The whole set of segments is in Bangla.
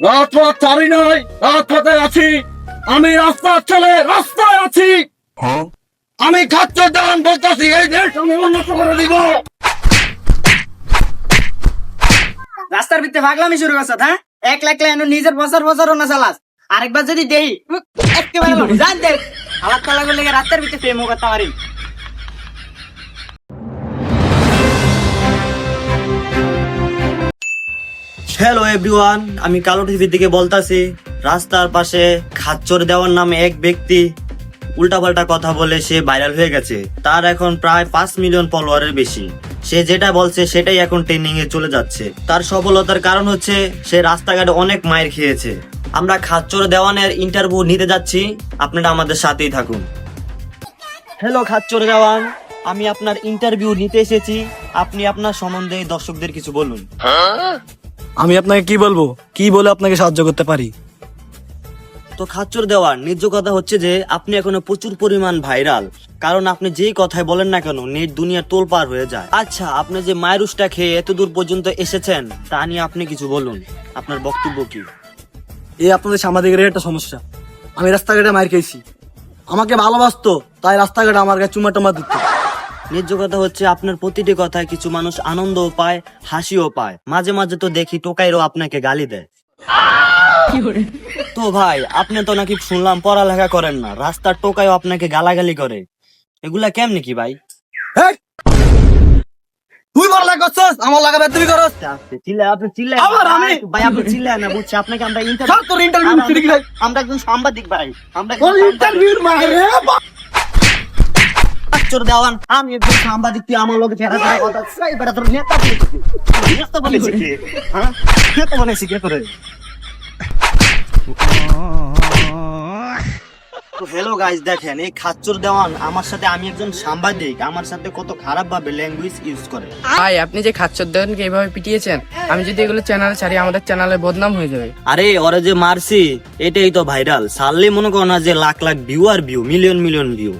রাজপথ নাই রাজপথে আছি। আমি রাস্তার ছেলে রাস্তায় আছি। আমি খাচ্ছে দান বলতেছি এই দেশ আমি উন্নত করে দিব। রাস্তার ভিতরে ভাগলামি শুরু করছ হ্যাঁ? এক লাখ লাইন নিজের বছর বছর না চালাস। আরেকবার যদি উহ, একেবারে জান দে আলাপ তালা করলে রাস্তার ভিতরে প্রেম করতে পারি। হ্যালো এভরিওয়ান আমি কালো টিভির দিকে বলতাছি। রাস্তার পাশে খাচ্চর দেওয়ার নামে এক ব্যক্তি উল্টাপাল্টা কথা বলে সে ভাইরাল হয়ে গেছে। তার এখন প্রায় পাঁচ মিলিয়ন ফলোয়ারের বেশি। সে যেটা বলছে, সেটাই এখন ট্রেন্ডিং এ চলে যাচ্ছে। তার সফলতার কারণ হচ্ছে, সে রাস্তাঘাটে অনেক মায়ের খেয়েছে। আমরা খাচ্চর দেওয়ানের ইন্টারভিউ নিতে যাচ্ছি। আপনারা আমাদের সাথেই থাকুন। হ্যালো খাচ্চর দেওয়ান। আমি আপনার ইন্টারভিউ নিতে এসেছি। আপনি আপনার সম্বন্ধে দর্শকদের কিছু বলুন। আমি আপনাকে কি বলব? কি বলে আপনাকে সাহায্য করতে পারি? তো খাচ্চর দেওয়ার নিজ কথা হচ্ছে যে আপনি এখনও প্রচুর পরিমাণ ভাইরাল। কারণ আপনি যেই কথাই বলেন না কেন নেট দুনিয়া তোল পার হয়ে যায়। আচ্ছা আপনি যে মায়েরুসটা খেয়ে এত দূর পর্যন্ত এসেছেন তা নিয়ে আপনি কিছু বলুন। আপনার বক্তব্য কি? এই আপনাদের সামাজিকের একটা সমস্যা। আমি রাস্তাঘাটে মার খেয়েছি। আমাকে ভালোবাসতো তাই রাস্তাঘাটে আমার কাছে চুমা টুমা দিত। ন্যায্য কথা হচ্ছে আপনার প্রতিটি কথায় কিছু মানুষ আনন্দও পায় হাসিও পায়। মাঝে মাঝে তো দেখি টোকাইরও আপনাকে গালি দেয়। তো ভাই আপনি তো নাকি শুনলাম পড়ালেখা করেন না রাস্তার টোকাইও আপনাকে গালাগালি করে। এগুলা কেমনি কি ভাই? তুই বড় লাগ করছস? আমার লাগাবে তুমি করস? আপনি চিল্লা আপনি চিল্লা আবার আমি? ভাই আপনি চিল্লা না বুঝছি। আপনাকে আমরা ইন্টারভিউ তোর ইন্টারভিউ আমরা একজন সাংবাদিক ভাই। আমরা। ইন্টারভিউর চোর দেওয়ান। আমি একজন সাংবাদিক, তুই আমার লোকে ফেরা ফেরা কথা সেই বেটা তোর নেতা নেতা বলেছি কি? হ্যাঁ? নেতা বলেছি কে করে তো হ্যালো গাইস দেখেন এই খাচ্চর দেওয়ান আমার সাথে আমি একজন সাংবাদিক আমার সাথে কত খারাপ ভাবে ল্যাঙ্গুয়েজ ইউজ করে। ভাই আপনি যে খাচ্চর দেওয়ানকে এভাবে পিটিয়েছেন আমি যদি এগুলো চ্যানেলে ছাড়ি আমাদের চ্যানেলে বদনাম হয়ে যাবে। আরে ওরে যে মারছি এটাই তো ভাইরাল সারলে মনে করো না যে লাখ লাখ ভিউ আর ভিউ মিলিয়ন মিলিয়ন ভিউ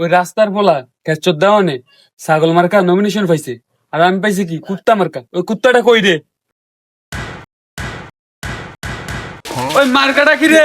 ওই রাস্তার পোলা ক্যাচর দেওয়ানে ছাগল মার্কা নমিনেশন পাইছে। আর আমি পাইছি কি? কুত্তা মার্কা। ওই কুত্তাটা কই রে? ওই মার্কাটা কি রে?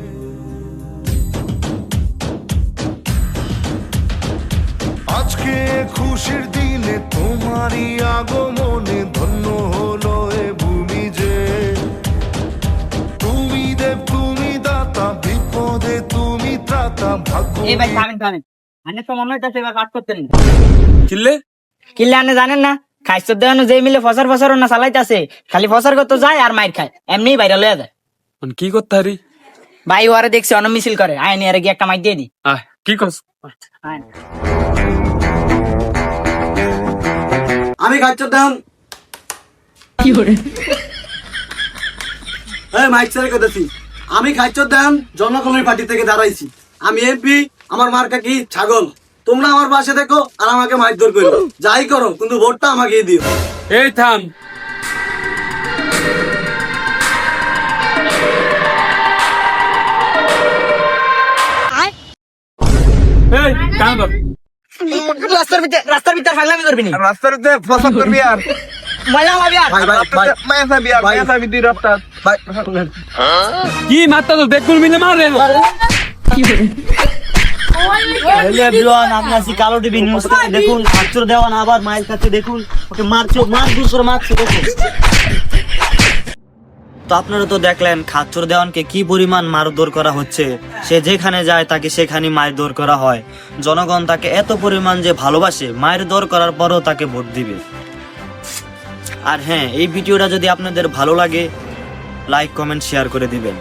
আজকে খুশির দিনে তোমারই আগমনে ধন্য হলো এ ভূমি যে। তুমি দেব তুমি দাতা বিপদে তুমি ত্রাতা ভাগ্য এই ভাই থামেন থামেন। আনে তো মনে হইতাছে এবার কাট করতেন কিনলে কিল্লে? আনে জানেন না? খাইছো দেওয়ানো যে মিলে ফসর ফসর না চালাইতাছে। খালি ফসর করতে যায় আর মাইর খায়। এমনি বাইরে লয়ে যায়। মানে কি করতে হারি? ভাই ওরে দেখছি অন মিছিল করে। আইনি আরে গিয়ে একটা মাইক দিয়ে দি কি করছ? আমি খাচ্চর দেন এই মাইক স্যার কথাছি আমি খাচ্চর দেন জনকল্যাণ পার্টি থেকে দাঁড়াইছি। আমি এমপি আমার মার্কা কি? ছাগল। তোমরা আমার পাশে দেখো আর আমাকে মারধর করো যাই করো কিন্তু ভোটটা আমাকে দিও। এই থাম। এই কাম কর রাস্তার ভিতরে রাস্তার ভিতরে ফাগলামি করবি নি? রাস্তাতে ফসল করবি আর? কি মারতা তো দেখুন মিলে মারে কালো টিভি নিউজ। দেখুন দেওয়ান আবার মায়ের কাছে দেখুন। ওকে মারছে মার দুশো মারছে দেখুন। তো আপনারা তো দেখলেন খাচ্চর দেওয়ানকে কি পরিমাণ মারধর করা হচ্ছে। সে যেখানে যায়, তাকে সেখানে মারধর করা হয়। জনগণ তাকে এত পরিমাণ যে ভালোবাসে মায়ের দর করার পরও তাকে ভোট দিবে। আর হ্যাঁ এই ভিডিওটা যদি আপনাদের ভালো লাগে লাইক কমেন্ট শেয়ার করে দিবেন।